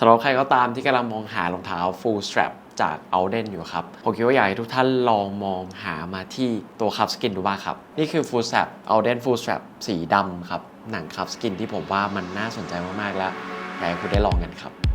สำหรับใครก็ตามที่กำลังมองหารองเท้า full strap จาก Alden อยู่ครับ ผมคิดว่าอยากให้ทุกท่านลองมองหามาที่ตัวคับสกินดูบ้างครับ นี่คือ full strap Alden full strap สีดำครับ หนังคับสกินที่ผมว่ามันน่าสนใจมาก ๆ แล้ว อยากให้คุณได้ลองกันครับ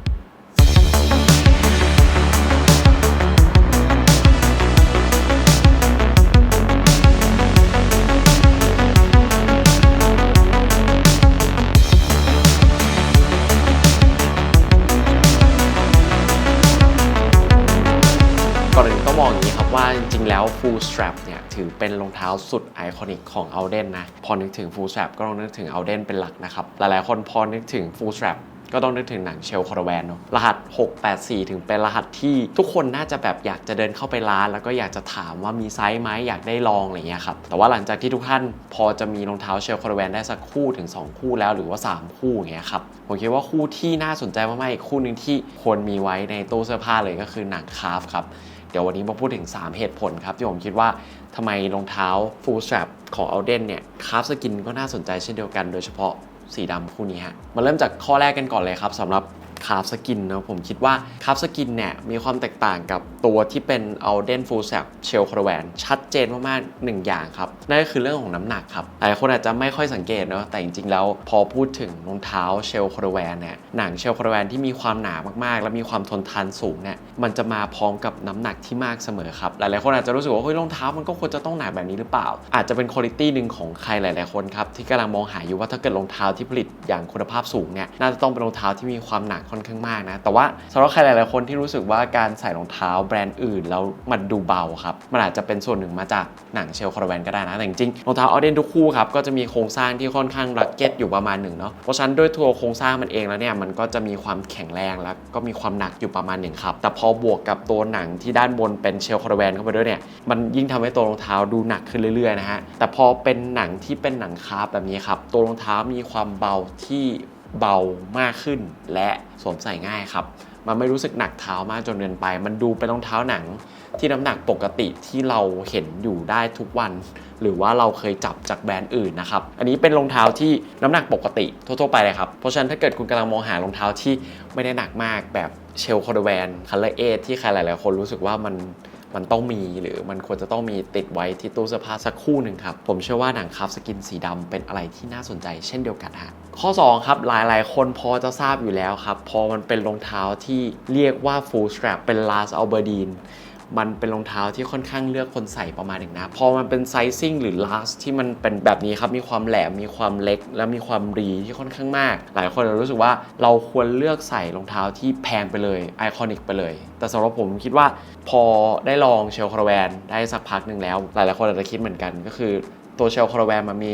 ถือเป็นรองเท้าสุดไอคอนิกของ Alden นะ พอนึกถึง full strap ก็ต้องนึกถึง Alden เป็นหลักนะครับ หลายๆ คนพอนึกถึง full strap ก็ต้องนึกถึงหนังเชลคอร์แวนเนาะรหัส 684 ถึงเป็นรหัสที่ทุกคนน่าจะแบบอยากจะเดินเข้าไปร้าน แล้วก็อยากจะถามว่ามีไซส์ไหมอยากได้ลองอะไรเงี้ยครับ แต่ว่าหลังจากที่ทุกท่านพอจะมีรองเท้าเชลคอร์แวนได้สักคู่ถึง 2 คู่แล้วหรือว่า 3 คู่เงี้ยครับผมคิดว่าคู่ที่น่าสนใจมากๆอีกคู่หนึ่งที่ควรมีไว้ในตู้เสื้อผ้าเลยก็คือหนังคาร์ฟครับ เดี๋ยววันนี้มาพูดถึง 3 เหตุผลครับ ที่ผมคิดว่าทำไมรองเท้า full strap ของ Alden เนี่ยคาร์ฟสกินก็น่าสนใจเช่นเดียวกันโดยเฉพาะสีดำคู่นี้ฮะมาเริ่มจากข้อแรกกันก่อนเลยครับสำหรับ คาร์ฟสกินนะผมคิดว่าคาร์ฟสกินเนี่ยมีความแตกต่างกับตัวที่เป็น Alden full strap shell c a r a v a n ชัดเจนมากๆหนึ่งอย่างครับนั่นก็คือเรื่องของน้ำหนักครับหลายคนอาจจะไม่ค่อยสังเกตเนาะแต่จริงๆแล้วพอพูดถึงรองเท้า shell c a r a v a n เนี่ยหนัง shell c a r a v a n ที่มีความหนามากๆ และมีความทนทานสูงเนี่ยมันจะมาพร้อมกับน้ำหนักที่มากเสมอครับหลายๆคนอาจจะรู้สึกว่าเฮ้ยรองเท้ามันก็ควรจะต้องหนาแบบนี้หรือเปล่า อาจจะเป็นคุณภาพหนึ่งของใครหลาย ๆคนครับที่กำลังมองหาอยู่ว่าถ้าเกิดรองเท้าที่ผลิตอย่างคุณภาพสูงเนี่ยน่าจะต้องเป็นรองเท้าที่มีความหนักค่อนข้างมากนะ แต่ว่าสำหรับใครหลายๆคนที่รู้สึกว่าการใส่รองเท้าแบรนด์อื่นแล้วมันดูเบาครับ มันอาจจะเป็นส่วนหนึ่งมาจากหนังเชลคาร์แวนก็ได้นะ แต่จริงๆรองเท้าออเดนทุกคู่ครับก็จะมีโครงสร้างที่ค่อนข้างรักเก็ตอยู่ประมาณหนึ่งเนาะ เพราะฉะนั้นด้วยตัวโครงสร้างมันเองแล้วเนี่ยมันก็จะมีความแข็งแรงแล้วก็มีความหนักอยู่ประมาณหนึ่งครับ แต่พอบวกกับตัวหนังที่ด้านบนเป็นเชลคาร์แวนเข้าไปด้วยเนี่ยมันยิ่งทำให้ตัวรองเท้าดูหนักขึ้นเรื่อยๆนะฮะแต่พอเป็นหนังที่เป็นหนังคาร์บแบบนี้ครับตัวรองเท้ามีความเบาที่ เบามากขึ้น และสวมใส่ง่ายครับ มันไม่รู้สึกหนักเท้ามากจนเกินไป มันดูเป็นรองเท้าหนังที่น้ำหนักปกติที่เราเห็นอยู่ได้ทุกวัน หรือว่าเราเคยจับจากแบรนด์อื่นนะครับ อันนี้เป็นรองเท้าที่น้ำหนักปกติทั่วๆไปเลยครับ เพราะฉะนั้นถ้าเกิดคุณกำลังมองหารองเท้าที่ไม่ได้หนักมากแบบเชลคอร์แวนคัลเลอร์เอที่ใครหลายๆคนรู้สึกว่ามัน มันต้องมีหรือมันควรจะต้องมีติดไว้ที่ตู้เสื้อผ้าสักคู่หนึ่งครับ ผมเชื่อว่าหนังคาฟสกินสีดำเป็นอะไรที่น่าสนใจเช่นเดียวกันฮะข้อ 2 ครับ หลายๆ คนพอจะทราบอยู่แล้วครับ พอมันเป็นรองเท้าที่เรียกว่า full strap เป็น last Albertine มันเป็นรองเท้าที่ค่อนข้างเลือกคนใส่ประมาณหนึ่งนะ พอมันเป็นไซซิ่งหรือ last ที่มันเป็นแบบนี้ครับ มีความแหลม มีความเล็ก และมีความรีที่ค่อนข้างมาก หลายคนรู้สึกว่าเราควรเลือกใส่รองเท้าที่แพงไปเลย ไอคอนิกไปเลย แต่สำหรับผมคิดว่าพอได้ลองเชลคาร์แวนได้สักพักหนึ่งแล้ว หลายๆคนอาจจะคิดเหมือนกัน ก็คือตัวเชลคาร์แวนมันมี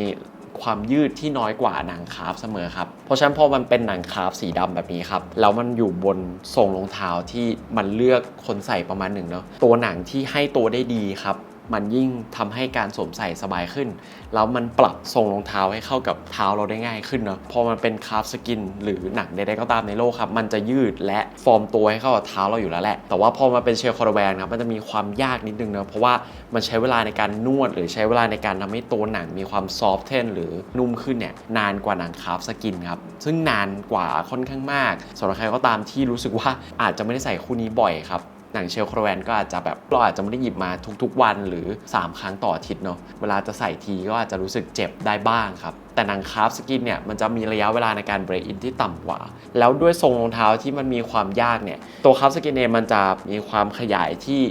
ความยืดที่น้อยกว่าหนังคาร์ฟเสมอครับ เพราะฉะนั้นพอมันเป็นหนังคาร์ฟสีดำแบบนี้ครับ แล้วมันอยู่บนทรงรองเท้าที่มันเลือกคนใส่ประมาณหนึ่งเนาะตัวหนังที่ให้ตัวได้ดีครับ มันยิ่งทำให้การสวมใส่สบายขึ้น แล้วมันปรับทรงรองเท้าให้เข้ากับเท้าเราได้ง่ายขึ้นเนาะพอมันเป็นคาร์ฟสกินหรือหนังใดๆก็ตามในโลกครับ มันจะยืดและฟอร์มตัวให้เข้ากับเท้าเราอยู่แล้วแหละ แต่ว่าพอมาเป็นเชลคอร์แวนครับมันจะมีความยากนิดนึงเนาะเพราะว่ามันใช้เวลาในการนวด หรือใช้เวลาในการทำให้ตัวหนังมีความซอฟเทนหรือนุ่มขึ้นเนี่ยนานกว่าหนังคาร์ฟสกินครับซึ่งนานกว่าค่อนข้างมากสำหรับใครก็ตามที่รู้สึกว่าอาจจะไม่ได้ใส่คู่นี้บ่อยครับ หนังเชลครแวนก็อาจจะแบบเราอาจจะไม่ได้หยิบมาทุกๆ วันหรือ 3 ครั้งต่ออาทิตย์เนาะเวลาจะใส่ทีก็อาจจะรู้สึกเจ็บได้บ้างครับ แต่หนังคราฟสกินเนี่ยมันจะมีระยะเวลาในการเบรกอินที่ต่ำกว่า แล้วด้วยทรงรองเท้าที่มันมีความยากเนี่ยตัวคราฟสกินเองมันจะมีความขยายที่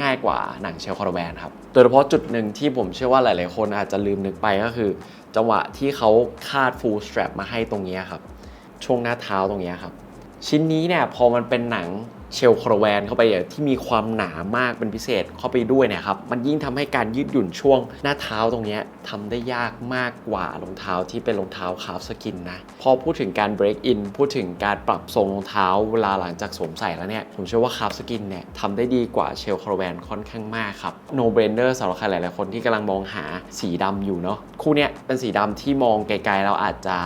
ง่ายกว่าหนังเชลครแวนครับ โดยเฉพาะจุดหนึ่งที่ผมเชื่อว่าหลาย ๆ คนอาจจะลืมนึกไปก็คือ จังหวะที่เขาคาด full strap มาให้ตรงนี้ครับ ช่วงหน้าเท้าตรงนี้ครับ ชิ้นนี้เนี่ยพอมันเป็นหนัง เชลโครแวนเข้าไปอะที่มีความหนามากเป็นพิเศษเข้าไปด้วยเนะครับมันยิ่งทำให้การยืดหยุ่นช่วงหน้าเท้าตรงนี้ทำได้ยากมากกว่ารองเท้าที่เป็นรองเท้าคาร์ฟสกินนะพอพูดถึงการเบรกอินพูดถึงการปรับทรงรองเท้าเวลาหลังจากสวมใส่แล้วเนี่ยผมเชื่อว่าคาร์ฟสกินเนี่ยทำได้ดีกว่าเชลโครแวนค่อนข้างมากครับ no brainer สำหรับใครหลาย ๆ คนที่กำลังมองหาสีดำอยู่เนาะคู่เนี้ยเป็นสีดำที่มองไกล ๆ เราอาจจะ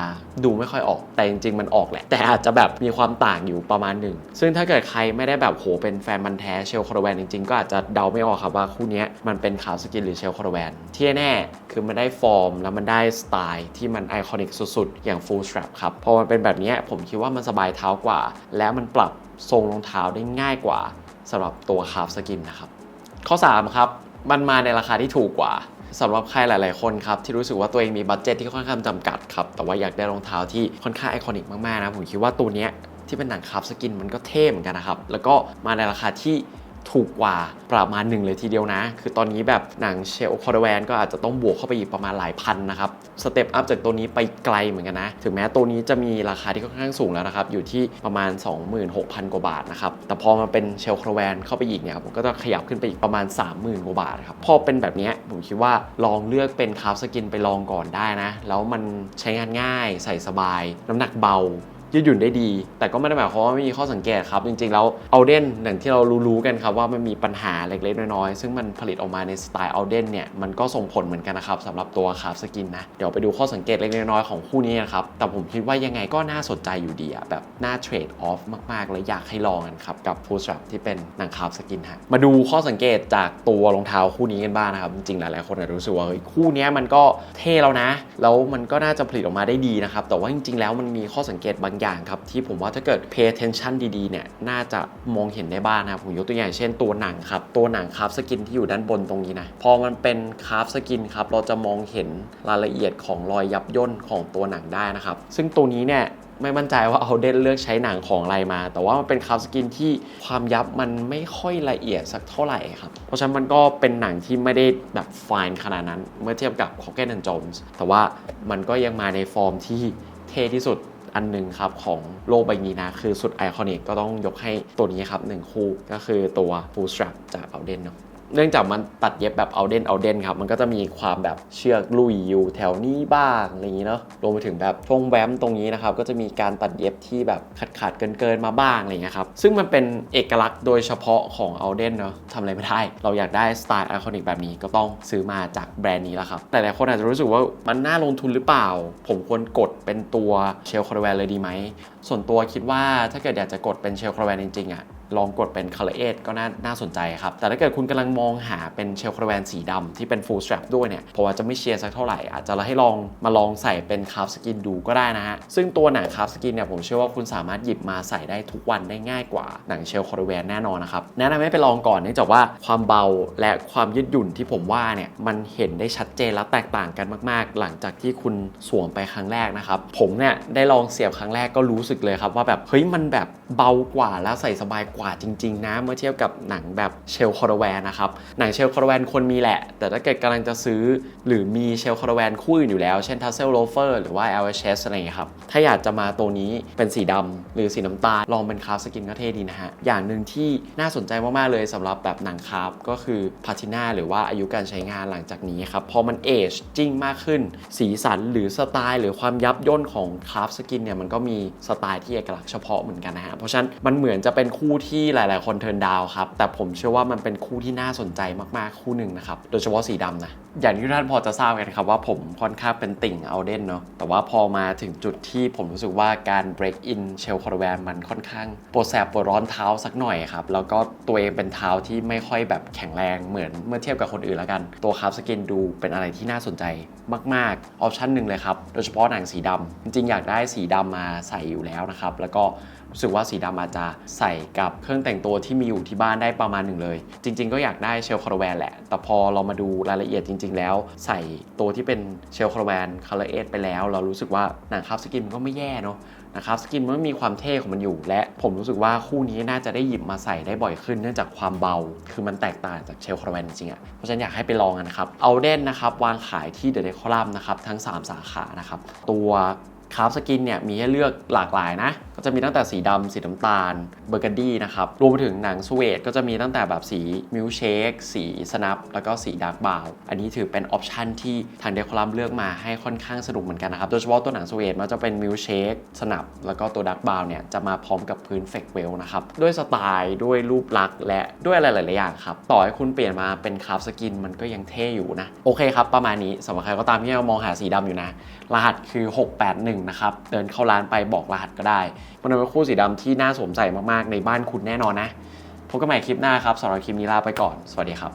ดูไม่ค่อยออกแต่จริง ๆ มันออกแหละ แต่อาจจะแบบมีความต่างอยู่ประมาณหนึ่งซึ่งถ้าเกิดใครไม่ได้แบบโหเป็นแฟนมันแท้เชลคอร์แวนจริงๆ ก็อาจจะเดาไม่ออกครับว่าคู่นี้มันเป็นขาวสกินหรือเชลคอร์แวนที่แน่คือมันได้ฟอร์มแล้วมันได้สไตล์ที่มันไอคอนิกสุดๆ อย่าง full strap ครับพอมันเป็นแบบนี้ผมคิดว่ามันสบายเท้ากว่า แล้วมันปรับทรงรองเท้าได้ง่ายกว่าสำหรับตัวคาร์ฟสกินนะครับ ข้อ 3 ครับ มันมาในราคาที่ถูกกว่าสำหรับใครหลายๆคนครับ ที่รู้สึกว่าตัวเองมีบัตเจ็ตที่ค่อนข้างจำกัดครับ แต่ว่าอยากได้รองเท้าที่ค่อนข้างไอคอนิกมาก ๆ นะ ผมคิดว่าตัวเนี้ย ที่เป็นหนังคาร์ฟสกินมันก็เท่เหมือนกันนะครับ แล้วก็มาในราคาที่ถูกกว่าประมาณหนึ่งเลยทีเดียวนะ คือตอนนี้แบบหนังเชลคอร์แวนก็อาจจะต้องบวกเข้าไปอีกประมาณหลายพันนะครับ สเต็ปอัพจากตัวนี้ไปไกลเหมือนกันนะ ถึงแม้ตัวนี้จะมีราคาที่ค่อนข้างสูงแล้วนะครับ อยู่ที่ประมาณ 26,000 กว่าบาทนะครับ แต่พอมาเป็นเชลคอร์แวนเข้าไปอีกเนี่ยผมก็จะขยับขึ้นไปอีกประมาณ 30,000 กว่าบาทครับ พอเป็นแบบนี้ผมคิดว่าลองเลือกเป็นคาร์ฟสกินไปลองก่อนได้นะ แล้วมันใช้งานง่าย ใส่สบาย น้ำหนักเบา ยืดหยุ่นได้ดี แต่ก็ไม่ได้หมายความว่าไม่มีข้อสังเกตครับ จริงๆแล้วเอาเดนอย่างที่เรารู้ๆกันครับว่ามันมีปัญหาเล็กๆน้อยๆซึ่งมันผลิตออกมาในสไตล์เอาเดนเนี่ยมันก็ส่งผลเหมือนกันนะครับสำหรับตัวคาร์ฟสกินนะเดี๋ยวไปดูข้อสังเกตเล็กๆน้อยๆของคู่นี้นะครับแต่ผมคิดว่ายังไงก็น่าสนใจอยู่ดีอะแบบน่าเทรดออฟมากๆและอยากให้ลองกันครับกับฟูสตรัที่เป็นหนังคาร์ฟสกินฮะมาดูข้อสังเกตจากตัวรองเท้าคู่นี้กันบ้างนะครับจริงๆหลายๆคนอาจจะรู้สึกว่าคู่นี้มันก็เท่แล้วนะ แล้วมันก็น่าจะผลิตออกมาได้ดีนะครับแต่ว่าจริงๆแล้วมันมีข้อสังเกตบางอย่างครับที่ผมว่าถ้าเกิด pay attention ดีๆเนี่ยน่าจะมองเห็นได้บ้างนะครับผมยกตัวอย่างเช่นตัวหนังครับตัวหนังคาร์ฟสกินที่อยู่ด้านบนตรงนี้นะพอมันเป็นคาร์ฟสกินครับเราจะมองเห็นรายละเอียดของรอยยับย่นของตัวหนังได้นะครับซึ่งตัวนี้เนี่ยไม่มั่นใจว่าเอาเดนเลือกใช้หนังของอะไรมา แต่ว่ามันเป็นคาร์ฟสกินที่ความยับมันไม่ค่อยละเอียดสักเท่าไหร่ครับ เพราะฉะนั้นมันก็เป็นหนังที่ไม่ได้แบบฟ i นขนาดนั้น เมื่อเทียบกับ c o c k e t and Jones แต่ว่ามันก็ยังมาในฟอร์มที่เท่ที่สุด อันหนึ่งครับของโลกใบนี้นะ คือสุดไอคอนิกก็ต้องยกให้ตัวนี้ครับหนึ่งคู่ก็คือตัว Full Strap จาก Alden เนาะ เนื่องจากมันตัดเย็บแบบ Alden Alden ครับ มันก็จะมีความแบบเชือกลุยอยู่แถวนี้บ้างอะไรอย่างนี้เนาะรวมไปถึงแบบช่วงแวมตรงนี้นะครับ ก็จะมีการตัดเย็บที่แบบขาดขาดๆเกินเกินๆมาบ้างอะไรอย่างเงี้ยครับ ซึ่งมันเป็นเอกลักษณ์โดยเฉพาะของ Alden เนาะทำอะไรไม่ได้ เราอยากได้สไตล์ไอคอนิกแบบนี้ก็ต้องซื้อมาจากแบรนด์นี้แล้วครับ แต่หลายคนอาจจะรู้สึกว่ามันน่าลงทุนหรือเปล่า ผมควรกดเป็นตัวเชลคอร์แวนเลยดีไหมส่วนตัวคิดว่าถ้าเกิดอยากจะกดเป็นเชลคอร์แวนจริงๆอะ ลองกดเป็น Color 8ก็น่าน่าสนใจครับ แต่ถ้าเกิดคุณกำลังมองหาเป็นเชลคอร์แวนสีดำที่เป็น full strap ด้วยเนี่ยผมอาจจะไม่เชียร์สักเท่าไหร่ อาจจะให้ลองมาลองใส่เป็นคาร์ฟสกินดูก็ได้นะฮะ ซึ่งตัวหนังคาร์ฟสกินเนี่ยผมเชื่อว่าคุณสามารถหยิบมาใส่ได้ทุกวันได้ง่ายกว่าหนังเชลคอร์แวนแน่นอนนะครับแนะนำให้ไปลองก่อนเนื่องจากว่าความเบาและความยืดหยุ่นที่ผมว่าเนี่ยมันเห็นได้ชัดเจนและแตกต่างกันมาก ๆ หลังจากที่คุณสวมไปครั้งแรกนะครับผมเนี่ยได้ลองเสียบครั้งแรกก็รู้สึกเลยครับว่าแบบเฮ้ยมันแบบเบากว่าแล้วใส่สบายกว่าจริง ๆ นะ เมื่อเทียบกับหนังแบบเชลคอร์แวนนะครับ หนังเชลคอร์แวนคนมีแหละ แต่ถ้าเกิดกำลังจะซื้อ หรือมีเชลคอร์แวนคู่อื่นอยู่แล้ว เช่นทัสเซลโลเฟอร์หรือว่า LHS อะไรอย่างเงี้ยครับ ถ้าอยากจะมาตัวนี้เป็นสีดำหรือสีน้ำตาล ลองเป็นคาร์ฟสกินก็เท่ดีนะฮะ อย่างหนึ่งที่น่าสนใจมาก ๆ เลยสำหรับแบบหนังคาร์ฟก็คือพาตินาหรือว่าอายุการใช้งานหลังจากนี้ครับ พอมันเอจจิ้งมากขึ้น สีสันหรือสไตล์ หรือความยับย่นของคาร์ฟสกินเนี่ยมันก็มีสไตล์ที่เอกลักษณ์เฉพาะเหมือนกันนะฮะ เพราะฉะนั้นมันเหมือนจะเป็นคู่ทที่หลาย ๆ คนเทิร์นดาวครับ แต่ผมเชื่อว่ามันเป็นคู่ที่น่าสนใจมาก ๆ คู่หนึ่งนะครับ โดยเฉพาะสีดำนะ อย่างที่ท่านพอจะทราบกันครับว่าผมค่อนข้างเป็นติ่งเอาเดนเนาะ แต่ว่าพอมาถึงจุดที่ผมรู้สึกว่าการ break in เชลคอร์แวนมันค่อนข้างปวดแสบปวดร้อนเท้าสักหน่อยครับ แล้วก็ตัวเองเป็นเท้าที่ไม่ค่อยแบบแข็งแรงเหมือนเมื่อเทียบกับคนอื่นแล้วกัน ตัวคาร์ฟสกินดูเป็นอะไรที่น่าสนใจมาก ๆ ออปชั่นหนึ่งเลยครับ โดยเฉพาะหนังสีดำจริง ๆ อยากได้สีดำมาใส่อยู่แล้วนะครับ แล้วก็ รู้สึกว่าสีดำอาจจะใส่กับเครื่องแต่งตัวที่มีอยู่ที่บ้านได้ประมาณหนึ่งเลย จริง ๆ ก็อยากได้เชลคอร์แวนแหละ แต่พอเรามาดูรายละเอียดจริง ๆ แล้ว ใส่ตัวที่เป็นเชลคอร์แวนคาร์เอสไปแล้ว เรารู้สึกว่าหนังคาร์ฟสกินมันก็ไม่แย่เนาะนะครับสกินมันมีความเท่ของมันอยู่ และผมรู้สึกว่าคู่นี้น่าจะได้หยิบมาใส่ได้บ่อยขึ้นเนื่องจากความเบา คือมันแตกต่างจากเชลคอร์แวนจริงๆอะ่ะเพราะฉะนั้นอยากให้ไปลองกันนะครับเอาเด่นนะครับวางขายที่เดอะเดคอลัมนะครับทั้ง 3 สาขานะครับตัว คราฟสกินเนี่ยมีให้เลือกหลากหลายนะ ก็จะมีตั้งแต่สีดำสีน้ำตาล เบอร์กันดี้นะครับ รวมไปถึงหนังสเวดก็จะมีตั้งแต่แบบสีมิลเชคสีสนับแล้วก็สีดาร์กบาวอันนี้ถือเป็นออปชันที่ทางเดคอลัมเลือกมาให้ค่อนข้างสนุกเหมือนกันนะครับ โดยเฉพาะตัวหนังสเวดมันจะเป็นมิลเชคสนับแล้วก็ตัวดาร์กบาวเนี่ยจะมาพร้อมกับพื้นเฟกเวลนะครับด้วยสไตล์ด้วยรูปลักษณ์และด้วยอะไรหลายๆอย่างครับต่อให้คุณเปลี่ยนมาเป็นคราฟสกินมันก็ยังเท่อยู่นะโอเคครับประมาณนี้สำหรับใครก็ตามที่มองหาสีดำอยู่นะ รหัสคือ 681 นะครับ เดินเข้าร้านไปบอกรหัสก็ได้มันเป็นคู่สีดำที่น่าสวมใส่มากๆ ในบ้านคุณแน่นอนนะ พบกันใหม่คลิปหน้าครับสำหรับคลิปนี้ลาไปก่อน สวัสดีครับ